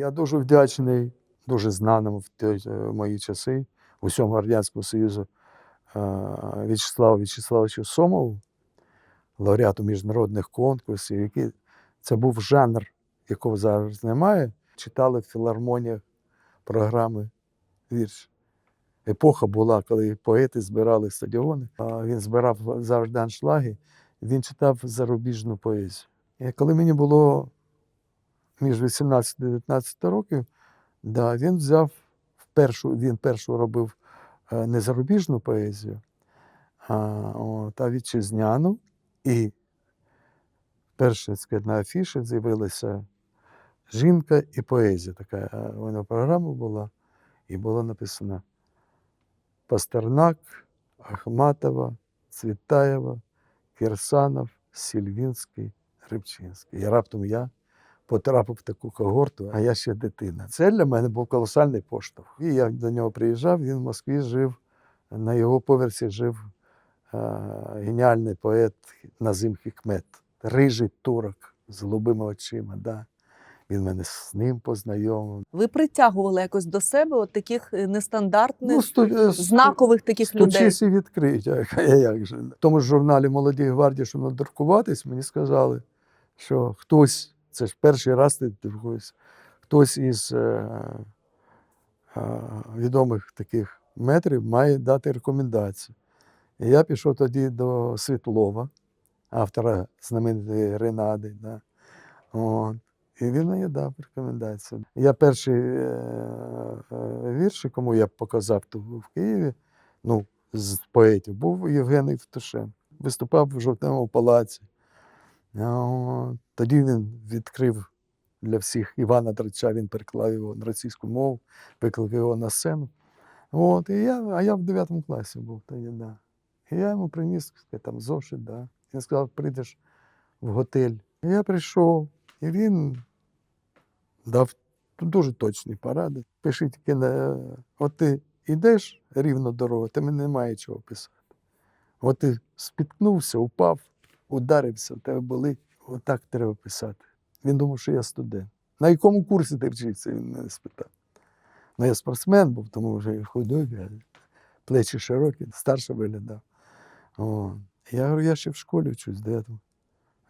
Я дуже вдячний, дуже знаному в ті е, мої часи усьому Радянському Союзу е, В'ячеславу В'ячеславовичу Сомову, лауреату міжнародних конкурсів, який це був жанр, якого зараз немає. Читали в філармоніях програми вірш. Епоха була, коли поети збирали стадіони. Він збирав завжди аншлаги, він читав зарубіжну поезію. І коли мені було між 18 і 19 років, да, він взяв впершу, він першу робив е, не зарубіжну поезію, а, от, а вітчизняну. І сказати, на афіші з'явилася жінка і поезія. Така е, у нього програма була, і було написано Пастернак, Ахматова, Цвітаєва, Кірсанов, Сільвінський, Рибчинський. І раптом я потрапив в таку когорту, а я ще дитина. Це для мене був колосальний поштовх. І я до нього приїжджав, він в Москві жив, на його поверсі жив е, геніальний поет Назим Хікмет, рижий турок з голубими очима. Да. Він мене з ним познайомив. Ви притягували якось до себе от таких е, нестандартних, сто- е, сто- знакових таких людей. Стучись і відкрить, а я як же. В тому ж журналі Молоді гвардії, що надрукуватись, мені сказали, що хтось, це ж перший раз ти друкуєшся, хтось із е, е, відомих таких метрів має дати рекомендації. І я пішов тоді до Світлова, автора знаменитої Ренади. Да. От. І він мені дав рекомендацію. Я перший е, е, вірш, кому я показав тут в Києві, ну, з поетів, був Євген Євтушенко. Виступав в жовтневому палаці. Тоді він відкрив для всіх Івана Драча, він переклав його на російську мову, викликав його на сцену. От, і я, а я в 9 класі був тоді, да. І я йому приніс там зошит, да. Він сказав, прийдеш в готель. І я прийшов, і він дав дуже точні поради. Пиши тільки от ти йдеш рівно дорогу, ти мені немає чого писати. От ти спіткнувся, упав, ударився, в тебе болить. Отак треба писати. Він думав, що я студент. На якому курсі ти вчився, він мене спитав. Ну, я спортсмен був, тому вже худой, я, плечі широкі, старше виглядав. О. Я говорю, я ще в школі вчусь, де там?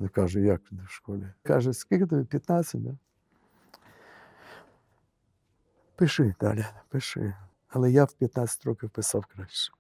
Він каже, як ти в школі? Каже, скільки тобі? 15, да? Пиши далі, пиши. Але я в 15 років писав краще.